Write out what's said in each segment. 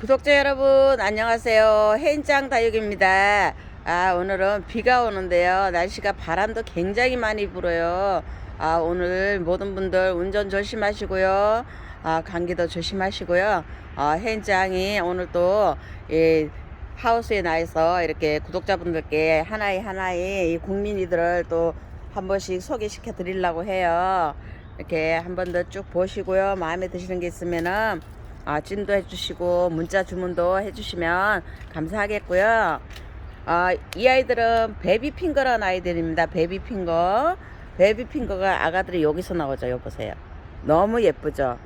구독자 여러분 안녕하세요. 해인장 다육입니다. 아 오늘은 비가 오는데요. 날씨가 바람도 굉장히 많이 불어요. 아 오늘 모든 분들 운전 조심하시고요. 아 감기도 조심하시고요. 아 해인장이 오늘 또이 하우스에 나와서 이렇게 구독자분들께 하나의 하나의 이 국민이들을 또 한 번씩 소개시켜 드리려고 해요. 이렇게 한 번 더 쭉 보시고요. 마음에 드시는 게 있으면은 아, 찜도 해주시고 문자 주문도 해주시면 감사하겠고요. 아, 이 아이들은 베비 핑거라는 아이들입니다. 베비 핑거. 베비 핑거가 아가들이 여기서 나오죠. 여기 보세요. 너무 예쁘죠.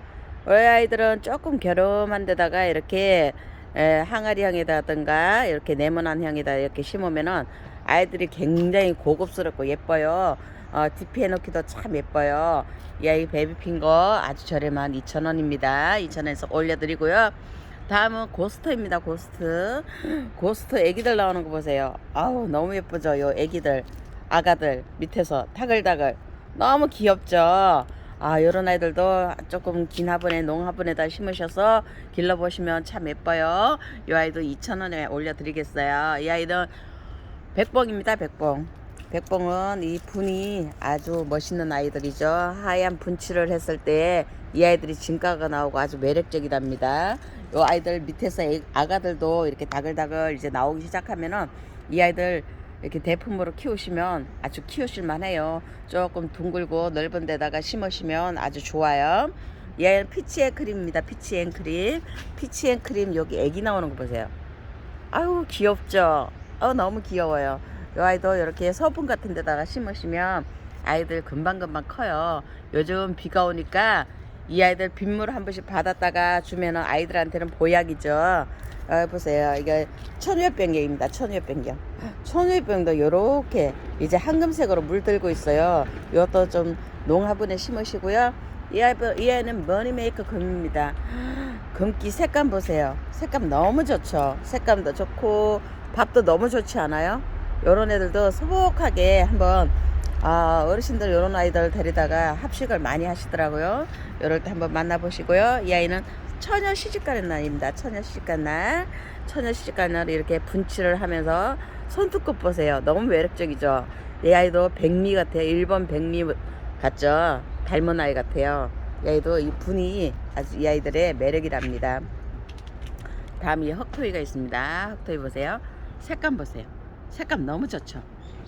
이 아이들은 조금 갸름한 데다가 이렇게 에, 항아리 향에다든가 이렇게 네모난 향에다 이렇게 심으면은 아이들이 굉장히 고급스럽고 예뻐요. 어, 넣기도 참 예뻐요. 이 아이 베비핀 거 아주 저렴한 2,000원입니다. 2,000원에서 올려드리고요. 다음은 고스트입니다. 고스트. 고스트 애기들 나오는 거 보세요. 아우 너무 예쁘죠. 요 애기들 아가들 밑에서 타글타글 너무 귀엽죠. 아 요런 아이들도 조금 긴 화분에 농화분에다 심으셔서 길러보시면 참 예뻐요. 요 아이도 2,000원에 올려드리겠어요. 이 아이는 백봉입니다. 백봉. 백봉은 이 분이 아주 멋있는 아이들이죠. 하얀 분칠을 했을 때 이 아이들이 진가가 나오고 아주 매력적이답니다. 이 아이들 밑에서 애- 아가들도 이렇게 다글다글 이제 나오기 시작하면은 이 아이들 이렇게 대품으로 키우시면 아주 키우실만 해요. 조금 둥글고 넓은 데다가 심으시면 아주 좋아요. 얘는 피치앤 크림입니다. 피치앤 크림. 피치앤 크림 여기 애기 나오는 거 보세요. 아유 귀엽죠. 어 너무 귀여워요. 이 아이도 이렇게 서분 같은 데다가 심으시면 아이들 금방금방 커요. 요즘 비가 오니까 이 아이들 빗물 한 번씩 받았다가 주면은 아이들한테는 보약이죠. 어, 보세요. 이게 천유병경입니다. 천유병경. 천유병도 요렇게 이제 황금색으로 물들고 있어요. 이것도 좀 농화분에 심으시고요. 이, 아이, 이 아이는 머니메이커 금입니다. 금기 색감 보세요. 색감 너무 좋죠. 색감도 좋고 밥도 너무 좋지 않아요? 요런 애들도 소복하게 한번 아, 어르신들 요런 아이들 데리다가 합식을 많이 하시더라고요. 요럴 때 한번 만나보시고요. 이 아이는 처녀 시집가는 날입니다. 처녀 시집간 날. 처녀 시집간 날 이렇게 분칠을 하면서 손톱끝 보세요. 너무 매력적이죠. 이 아이도 백미 같아요. 일본 백미 같죠. 닮은 아이 같아요. 이 아이도 이 분이 아주 이 아이들의 매력이랍니다. 다음 이 흑토이가 있습니다. 흑토이 보세요. 색감 보세요. 색감 너무 좋죠.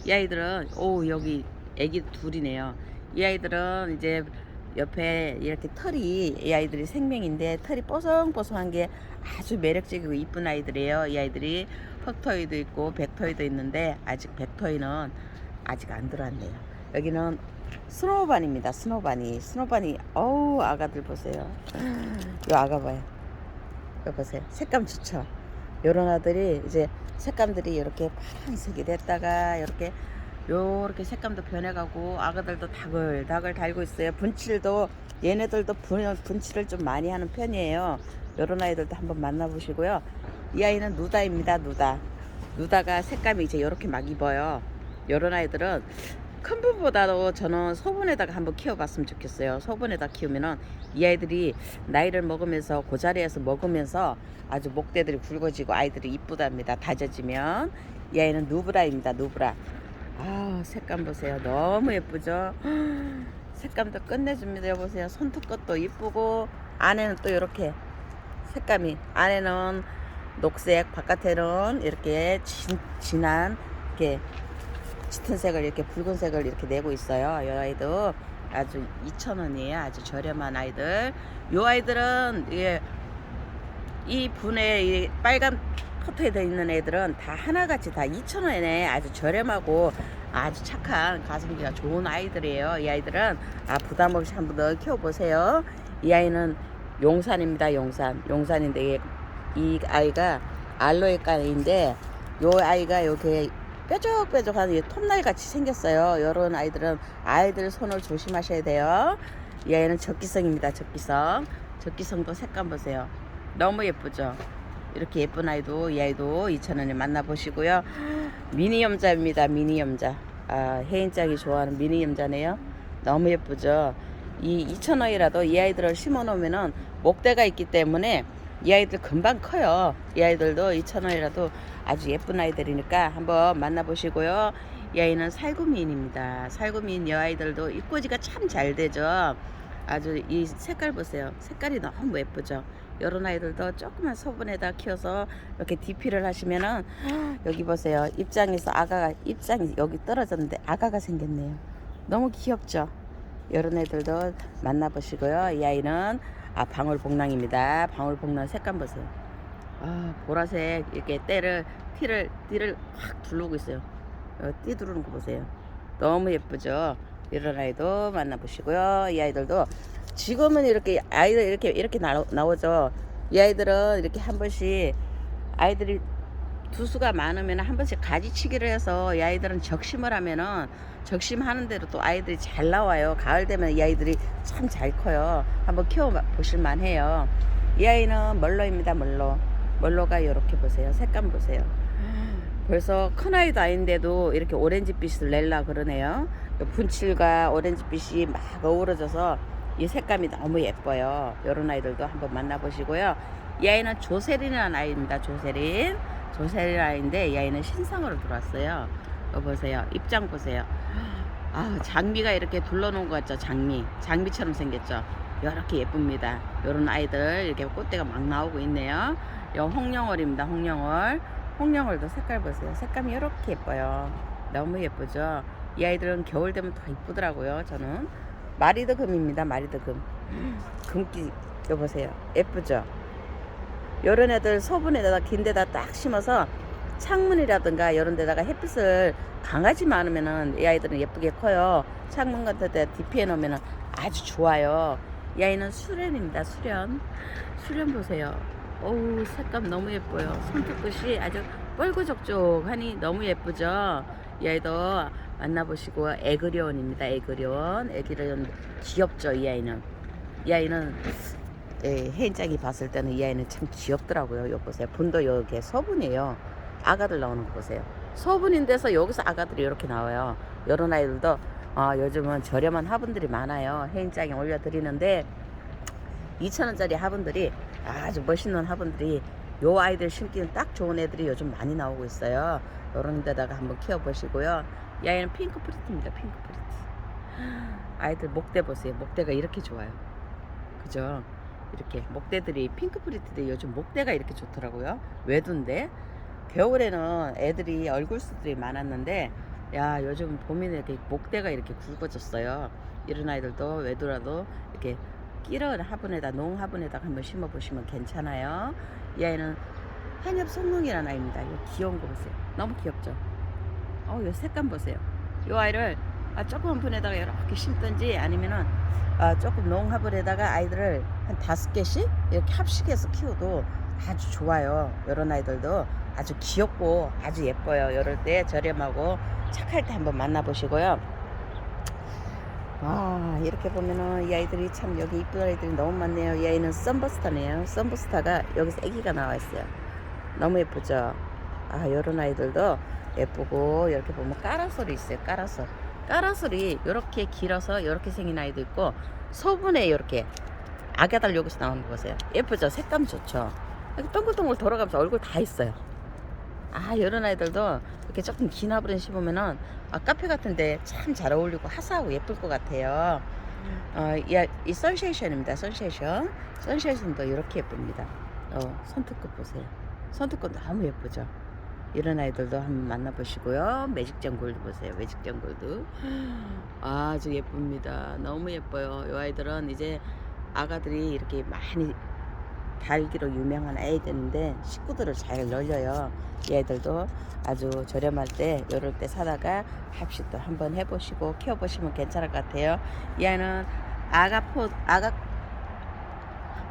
이 아이들은 오 여기 애기 둘이네요. 이 아이들은 이제 옆에 이렇게 털이 이 아이들이 생명인데 털이 뽀송뽀송한 게 아주 매력적이고 이쁜 아이들이에요. 이 아이들이 흑토이도 있고 백토이도 있는데 아직 백토이는 아직 안 들어왔네요. 여기는 스노우반입니다. 스노우반이 스노우반이 어우 아가들 보세요. 이 아가 봐요. 여기 보세요. 색감 좋죠. 요런 아들이 이제 색감들이 이렇게 파란색이 됐다가 이렇게 요렇게 색감도 변해가고 아가들도 다글다글 달고 있어요. 분칠도 얘네들도 분, 분칠을 좀 많이 하는 편이에요. 요런 아이들도 한번 만나보시고요. 이 아이는 누다입니다. 누다. 누다가 색감이 이제 이렇게 막 입어요. 요런 아이들은 큰 분보다도 저는 소분에다가 한번 키워봤으면 좋겠어요. 소분에다 키우면은 이 아이들이 나이를 먹으면서 그 자리에서 먹으면서 아주 목대들이 굵어지고 아이들이 이쁘답니다. 다져지면 이 아이는 누브라입니다. 누브라. 아 색감 보세요. 너무 예쁘죠? 색감도 끝내줍니다. 여보세요. 손톱 끝도 이쁘고 안에는 또 이렇게 색감이 안에는 녹색 바깥에는 이렇게 진, 진한 이렇게 짙은 색을 이렇게 붉은색을 이렇게 내고 있어요. 이 아이도 아주 2,000원이에요. 아주 저렴한 아이들. 이 아이들은 이게 이 분에 이 빨간 포트에 돼 있는 애들은 다 하나같이 다 2,000원에 아주 저렴하고 아주 착한 가성비가 좋은 아이들이에요. 이 아이들은 아 부담 없이 한 번 더 키워보세요. 이 아이는 용산입니다. 용산. 용산인데 이, 이 아이가 알로에 까인데 요 아이가 이렇게 뾰족뾰족한 이 톱날 같이 생겼어요. 요런 아이들은 아이들 손을 조심하셔야 돼요. 이 아이는 적기성입니다. 적기성. 적기성도 색감 보세요. 너무 예쁘죠? 이렇게 예쁜 아이도 이 아이도 2,000원에 만나보시고요. 미니 염자입니다. 미니 염자. 아, 혜인짱이 좋아하는 미니 염자네요. 너무 예쁘죠? 이 2,000원이라도 이 아이들을 심어 놓으면은 목대가 있기 때문에 이 아이들 금방 커요. 이 아이들도 2,000원이라도 아주 예쁜 아이들이니까 한번 만나보시고요. 이 아이는 살구미인입니다. 살구미인 여아이들도 입꼬지가 참 잘 되죠. 아주 이 색깔 보세요. 색깔이 너무 예쁘죠. 이런 아이들도 조그만 소분에다 키워서 이렇게 DP를 하시면은 여기 보세요. 입장에서 아가가 입장이 여기 떨어졌는데 아가가 생겼네요. 너무 귀엽죠. 이런 애들도 만나보시고요. 이 아이는 아 방울복랑입니다. 방울복랑 색감 보세요. 아 보라색 이렇게 때를 티를 띠를 확 두르고 있어요. 어, 띠 두르는 거 보세요. 너무 예쁘죠. 이런 아이도 만나보시고요. 이 아이들도 지금은 이렇게 아이들 이렇게 이렇게 나오, 나오죠. 이 아이들은 이렇게 한 번씩 아이들이 두수가 많으면 한 번씩 가지치기를 해서 이 아이들은 적심을 하면은 적심하는 대로 또 아이들이 잘 나와요. 가을 되면 이 아이들이 참 잘 커요. 한번 키워 보실 만 해요. 이 아이는 멀로입니다. 멀로. 멀로가 이렇게 보세요. 색감 보세요. 벌써 큰 아이도 아닌데도 이렇게 오렌지빛을 낼라 그러네요. 분칠과 오렌지빛이 막 어우러져서 이 색감이 너무 예뻐요. 이런 아이들도 한번 만나보시고요. 이 아이는 조세린이라는 아이입니다. 조세린. 조세린 아이인데 이 아이는 신상으로 들어왔어요. 이거 보세요. 입장 보세요. 아, 장미가 이렇게 둘러놓은 것 같죠? 장미. 장미처럼 생겼죠? 이렇게 예쁩니다. 이런 아이들 이렇게 꽃대가 막 나오고 있네요. 이 홍영월입니다. 홍영월. 홍영월도 색깔 보세요. 색감이 이렇게 예뻐요. 너무 예쁘죠? 이 아이들은 겨울 되면 더 이쁘더라고요. 저는 마리드 금입니다. 마리드 금. 금기 여 보세요. 예쁘죠? 요런 애들 소분에다가 긴 데다 딱 심어서 창문이라든가 이런 데다가 햇빛을 강하지 않으면은 이 아이들은 예쁘게 커요. 창문 같은 데 DP해 놓으면은 아주 좋아요. 이 아이는 수련입니다. 수련. 수련 보세요. 어우 색감 너무 예뻐요. 손톱끝이 아주 뻘고적적하니 너무 예쁘죠. 이 아이도 만나보시고 에그리온입니다. 에그리온. 에그리온 귀엽죠. 이 아이는. 이 아이는 예, 혜인장이 봤을 때는 이 아이는 참 귀엽더라고요. 요 보세요. 분도 여기 소분이에요. 아가들 나오는 거 보세요. 소분인데서 여기서 아가들이 이렇게 나와요. 이런 아이들도 아, 요즘은 저렴한 화분들이 많아요. 혜인장에 올려드리는데 2,000원짜리 화분들이 아주 멋있는 화분들이 요 아이들 심기는 딱 좋은 애들이 요즘 많이 나오고 있어요. 요런 데다가 한번 키워보시고요. 이 아이는 핑크 프리트입니다. 핑크 프리트. 아이들 목대 보세요. 목대가 이렇게 좋아요. 그죠? 이렇게 목대들이 핑크 프리트들이 요즘 목대가 이렇게 좋더라고요. 외두인데 겨울에는 애들이 얼굴 수들이 많았는데 야 요즘 봄에는 이렇게 목대가 이렇게 굵어졌어요. 이런 아이들도 외두라도 이렇게 끼런 화분에다 농 화분에다 한번 심어 보시면 괜찮아요. 이 아이는 한엽 송농이라는 아이입니다. 이 귀여운 거 보세요. 너무 귀엽죠? 어, 이 색감 보세요. 이 아이를 아, 조그만 분에다가 이렇게 심든지 아니면은 아, 조금 농화분에다가 아이들을 한 다섯 개씩 이렇게 합식해서 키워도 아주 좋아요. 이런 아이들도 아주 귀엽고 아주 예뻐요. 이럴 때 저렴하고 착할 때 한번 만나보시고요. 아 이렇게 보면은 이 아이들이 참 여기 이쁜 아이들이 너무 많네요. 이 아이는 썬버스타네요. 썬버스타가 여기서 아기가 나와 있어요. 너무 예쁘죠. 아 이런 아이들도 예쁘고 이렇게 보면 까라솔이 있어요. 까라솔. 까라솔이 이렇게 길어서 이렇게 생긴 아이도 있고 소분에 이렇게 아가달 여기서 나오는 거 보세요. 예쁘죠? 색감 좋죠? 동글동글 돌아가면서 얼굴 다 있어요. 아 이런 아이들도 이렇게 조금 긴 화분에 심으면은 아, 카페 같은데 참 잘 어울리고 화사하고 예쁠 것 같아요. 어, 이, 아- 이 선쉐이션입니다. 선쉐이션. 선쉐이션도 이렇게 예쁩니다. 어, 손톱끝 보세요. 손톱끝 너무 예쁘죠? 이런 아이들도 한번 만나보시고요. 매직전 골드 보세요. 매직전 골드. 아주 예쁩니다. 너무 예뻐요. 이 아이들은 이제 아가들이 이렇게 많이 달기로 유명한 아이들인데 식구들을 잘 놀려요. 이 아이들도 아주 저렴할 때 이럴 때 사다가 합식도 한번 해보시고 키워보시면 괜찮을 것 같아요. 이 아이는 아가포 아가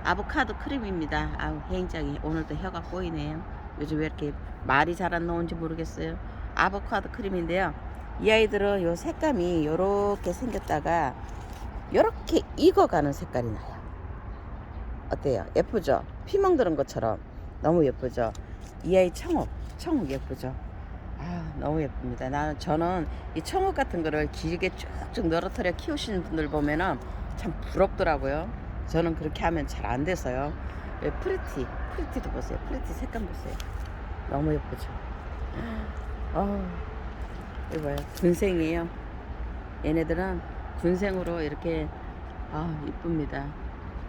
아보카도 크림입니다. 아우 혜인장이 오늘도 혀가 꼬이네요. 요즘 왜 이렇게 말이 잘 안 나오는지 모르겠어요. 아보카도 크림인데요. 이 아이들은 요 색감이 요렇게 생겼다가 요렇게 익어가는 색깔이 나요. 어때요? 예쁘죠? 피멍 드는 것처럼 너무 예쁘죠? 이 아이 청옥, 청옥 예쁘죠? 아 너무 예쁩니다. 나는 저는 이 청옥 같은 거를 길게 쭉쭉 늘어뜨려 키우시는 분들 보면은 참 부럽더라고요. 저는 그렇게 하면 잘 안 돼서요. 예, 프리티 프리티도 보세요 프리티 색감 보세요 너무 예쁘죠? 어 이거 봐요 군생이에요. 얘네들은 군생으로 이렇게 아 이쁩니다.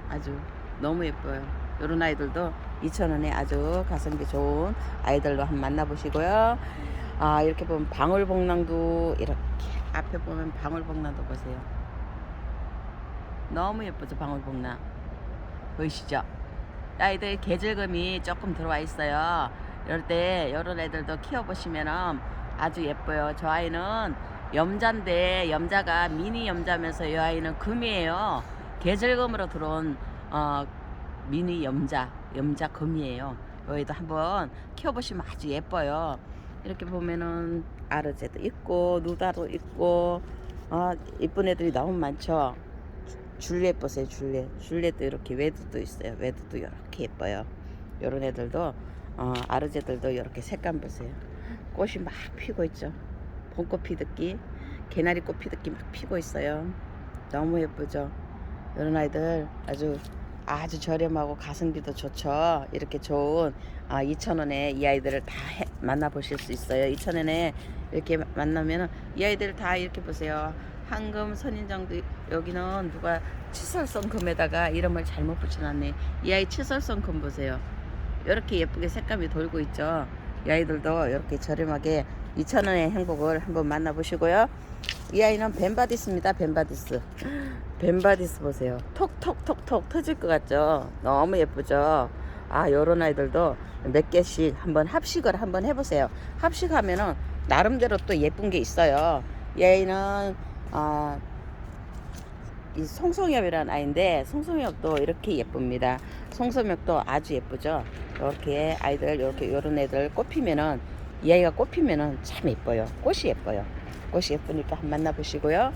아주 너무 예뻐요. 요런 아이들도 2,000원에 아주 가성비 좋은 아이들로 한번 만나보시고요. 아 이렇게 보면 방울복랑도 이렇게 앞에 보면 방울복랑도 보세요. 너무 예쁘죠 방울복랑. 보이시죠? 아이들 계절금이 조금 들어와 있어요 이럴 때 이런 애들도 키워보시면 아주 예뻐요. 저 아이는 염자인데 염자가 미니 염자면서 이 아이는 금이에요. 계절금으로 들어온 어, 미니 염자 염자 금이에요. 여기도 한번 키워보시면 아주 예뻐요. 이렇게 보면은 아르제도 있고 누다도 있고 아 이쁜 애들이 너무 많죠. 줄리엣 보세요 줄리엣. 줄리엣도 이렇게 외두도 있어요. 외두도 이렇게 예뻐요. 요런 애들도 어, 아르제들도 이렇게 색감 보세요. 꽃이 막 피고 있죠. 봄꽃 피듯기 개나리 꽃 피듯기 막 피고 있어요. 너무 예쁘죠? 이런 아이들 아주 아주 저렴하고 가성비도 좋죠? 이렇게 좋은 아, 2,000원에 이 아이들을 다 해- 만나보실 수 있어요. 2,000원에 이렇게 만나면은 이 아이들 다 이렇게 보세요. 황금 선인장도 여기는 누가 치설성 금에다가 이름을 잘못 붙여놨네. 이 아이 치설성 금 보세요 이렇게 예쁘게 색감이 돌고 있죠. 이 아이들도 이렇게 저렴하게 2,000원의 행복을 한번 만나보시고요. 이 아이는 벤바디스입니다. 벤바디스. 벤바디스 보세요. 톡톡톡톡 터질 것 같죠? 너무 예쁘죠? 아 요런 아이들도 몇 개씩 한번 합식을 한번 해보세요. 합식하면은 나름대로 또 예쁜 게 있어요. 이 아이는 아, 이 송송엽이라는 아이인데 송송엽도 이렇게 예쁩니다. 송송엽도 아주 예쁘죠 이렇게 아이들 이렇게 요런 애들 꽃피면은 이 아이가 꽃피면은 참 예뻐요 꽃이 예뻐요 꽃이 예쁘니까 한번 만나보시고요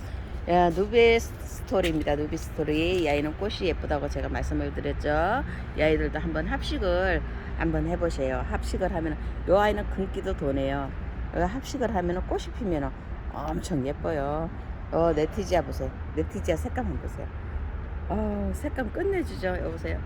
야, 누비 스토리입니다. 누비 스토리. 이 아이는 꽃이 예쁘다고 제가 말씀을 드렸죠. 이 아이들도 한번 합식을 한번 해보세요. 합식을 하면 이 아이는 금기도 도네요. 합식을 하면 꽃이 피면 엄청 예뻐요. 어, 네티지아 보세요. 네티지아 색감 한번 보세요. 어, 색감 끝내주죠. 여보세요.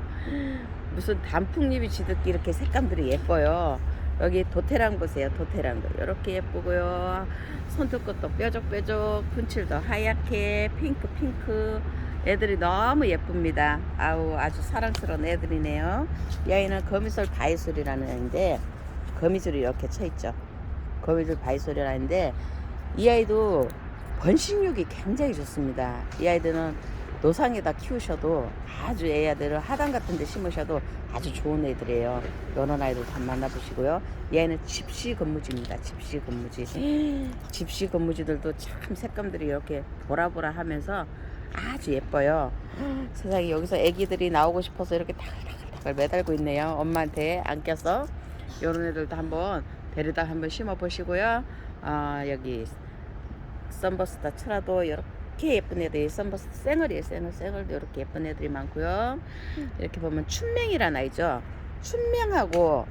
무슨 단풍잎이 지듯이 이렇게 색감들이 예뻐요. 여기 도테랑 보세요. 도테랑도 이렇게 예쁘고요. 손톱끝도 뾰족뾰족, 분칠도 하얗게, 핑크 핑크. 애들이 너무 예쁩니다. 아우 아주 사랑스러운 애들이네요. 이 아이는 거미줄 바이솔이라는 애인데 거미줄이 이렇게 쳐 있죠. 거미줄 바이솔이라는데 이 아이도 번식력이 굉장히 좋습니다. 이 아이들은 노상에다 키우셔도 아주 애야들을 하단 같은 데 심으셔도 아주 좋은 애들이에요. 이런 아이들 다 만나보시고요. 얘는 집시 건무지입니다. 집시 건무지. 집시 건무지들도 참 색감들이 이렇게 보라보라 하면서 아주 예뻐요. 세상에 여기서 애기들이 나오고 싶어서 이렇게 다글다글다글 매달고 있네요. 엄마한테 안겨서. 이런 애들도 한번 데려다 한번 심어 보시고요. 아, 여기 썬버스타 철화도 이렇게 예쁜 애들이 썬버스 쌩얼이에요 쌩얼 쌩얼도 이렇게 예쁜 애들이 많고요. 이렇게 보면 춘맹이란 아이죠? 춘맹하고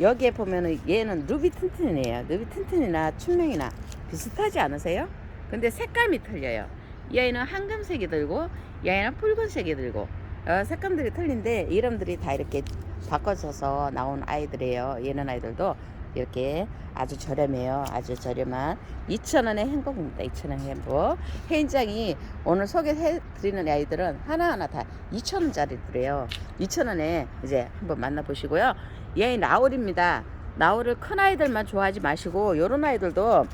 여기에 보면은 얘는 루비 튼튼이에요. 루비 튼튼이나 춘맹이나 비슷하지 않으세요? 근데 색감이 틀려요. 이 아이는 황금색이 들고 이 아이는 붉은색이 들고. 어, 색감들이 틀린데 이름들이 다 이렇게 바꿔져서 나온 아이들이에요. 얘는 아이들도 이렇게 아주 저렴해요. 아주 저렴한 2,000원의 행복입니다. 2,000원의 행복. 해인장이 오늘 소개해 드리는 아이들은 하나하나 다 2,000원짜리들이에요. 2,000원에 이제 한번 만나보시고요. 얘 나울입니다. 나울을 큰 아이들만 좋아하지 마시고 요런 아이들도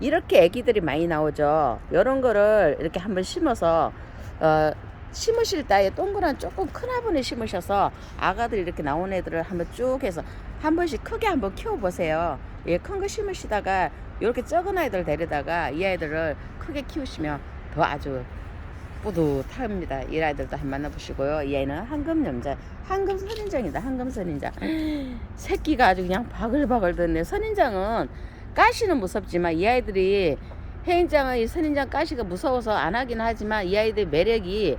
이렇게 애기들이 많이 나오죠. 요런 거를 이렇게 한번 심어서 어 심으실 때에 동그란 조금 큰 화분에 심으셔서 아가들이 이렇게 나온 애들을 한번 쭉 해서 한 번씩 크게 한번 키워보세요. 예, 큰 거 심으시다가 이렇게 적은 아이들 데려다가 이 아이들을 크게 키우시면 더 아주 뿌듯합니다. 이 아이들도 한번 만나보시고요. 이 아이는 황금 염자, 황금 선인장이다. 황금 선인장. 새끼가 아주 그냥 바글바글 듣네. 선인장은 가시는 무섭지만 이 아이들이 해인장은 이 선인장 가시가 무서워서 안 하긴 하지만 이 아이들 매력이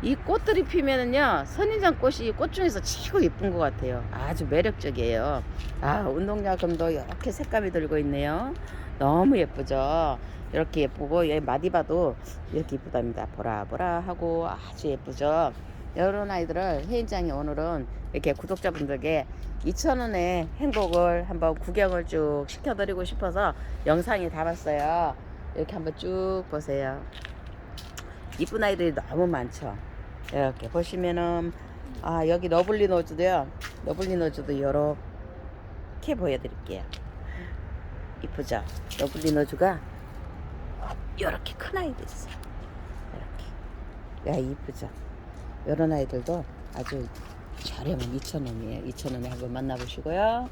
이 꽃들이 피면은요 선인장 꽃이 꽃 중에서 최고 예쁜 것 같아요 아주 매력적이에요 아 운동야금도 이렇게 색감이 들고 있네요 너무 예쁘죠 이렇게 예쁘고 얘 마디바도 이렇게 예쁘답니다 보라보라 하고 아주 예쁘죠 이런 아이들을 혜인장이 오늘은 이렇게 구독자분들께 2,000원의 행복을 한번 구경을 쭉 시켜드리고 싶어서 영상에 담았어요. 이렇게 한번 쭉 보세요. 이쁜 아이들이 너무 많죠. 이렇게 보시면은 아 여기 러블리 노즈도요. 러블리 노즈도 이렇게 보여드릴게요. 이쁘죠? 러블리 노즈가 이렇게 큰 아이도 있어요. 이렇게. 야 이쁘죠? 이런 아이들도 아주 저렴한 2,000원이에요. 2,000원에 한번 만나보시고요.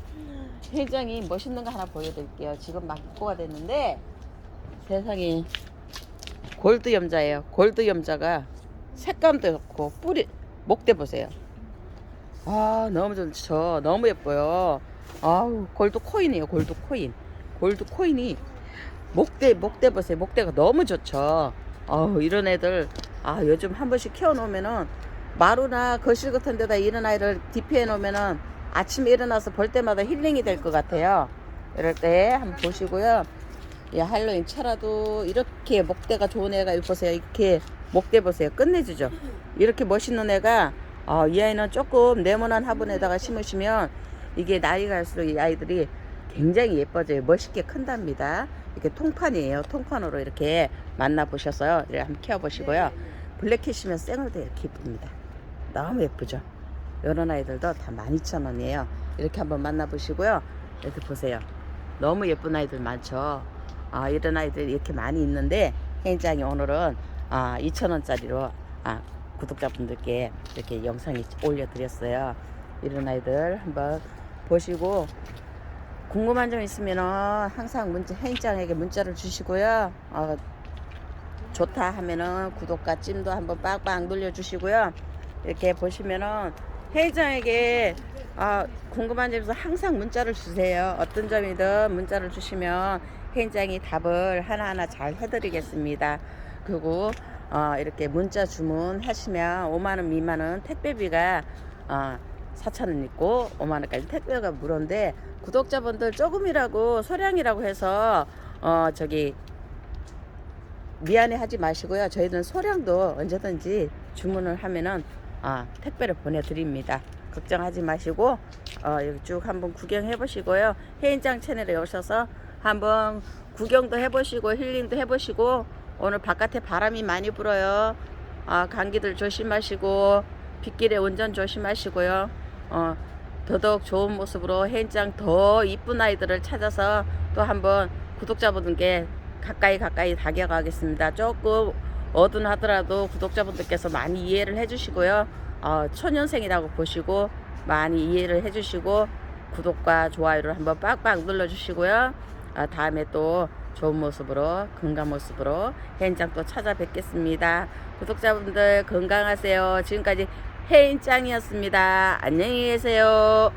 회장이 멋있는 거 하나 보여드릴게요. 지금 막 입고가 됐는데 세상에 골드 염자예요. 골드 염자가 색감도 좋고 뿌리 목대 보세요. 아 너무 좋죠. 너무 예뻐요. 아우 골드 코인이에요. 골드 코인. 골드 코인이 목대 목대 보세요. 목대가 너무 좋죠. 아우 이런 애들 아 요즘 한 번씩 키워놓으면은 마루나 거실 같은 데다 이런 아이를 디피해 놓으면은 아침에 일어나서 볼 때마다 힐링이 될 것 같아요. 이럴 때 한번 보시고요. 이 할로윈 차라도 이렇게 목대가 좋은 애가 보세요. 이렇게 목대 보세요. 끝내주죠. 이렇게 멋있는 애가 어, 이 아이는 조금 네모난 화분에다가 심으시면 이게 나이가 갈수록 이 아이들이 굉장히 예뻐져요. 멋있게 큰답니다. 이렇게 통판이에요. 통판으로 이렇게 만나보셔서요. 이렇게 한번 키워보시고요. 블랙캣이면 생얼도 이렇게 예쁩니다. 너무 예쁘죠? 이런 아이들도 다 12,000원이에요. 이렇게 한번 만나보시고요. 이렇게 보세요. 너무 예쁜 아이들 많죠? 아, 이런 아이들이 이렇게 많이 있는데, 현장이 오늘은 아, 2,000원짜리로 아, 구독자분들께 이렇게 영상이 올려드렸어요. 이런 아이들 한번 보시고, 궁금한 점 있으면 항상 문자, 혜인장에게 문자를 주시고요. 어, 좋다 하면은 구독과 찜도 한번 빡빡 눌러주시고요. 이렇게 보시면은 혜인장에게 아, 궁금한 점에서 항상 문자를 주세요. 어떤 점이든 문자를 주시면 혜인장이 답을 하나하나 잘 해드리겠습니다. 그리고 어, 이렇게 문자 주문하시면 5만원 미만은 택배비가 어, 4,000원 있고 5만원까지 택배가 무료인데 구독자분들 조금이라고 소량이라고 해서 어, 저기 미안해 하지 마시고요. 저희는 소량도 언제든지 주문을 하면은 아, 택배를 보내드립니다. 걱정하지 마시고 어, 여기 쭉 한번 구경해 보시고요. 해인장 채널에 오셔서 한번 구경도 해보시고 힐링도 해보시고 오늘 바깥에 바람이 많이 불어요. 아, 감기들 조심하시고 빗길에 운전 조심하시고요. 어, 더더욱 좋은 모습으로 해인장 더 이쁜 아이들을 찾아서 또 한번 구독자분들께 가까이 가까이 다가가겠습니다. 조금 어둔 하더라도 구독자분들께서 많이 이해를 해주시고요. 어, 초년생이라고 보시고 많이 이해를 해주시고 구독과 좋아요를 한번 빡빡 눌러주시고요. 아, 다음에 또 좋은 모습으로 건강 모습으로 해인장 또 찾아뵙겠습니다. 구독자분들 건강하세요. 지금까지 해인장이었습니다. 안녕히 계세요.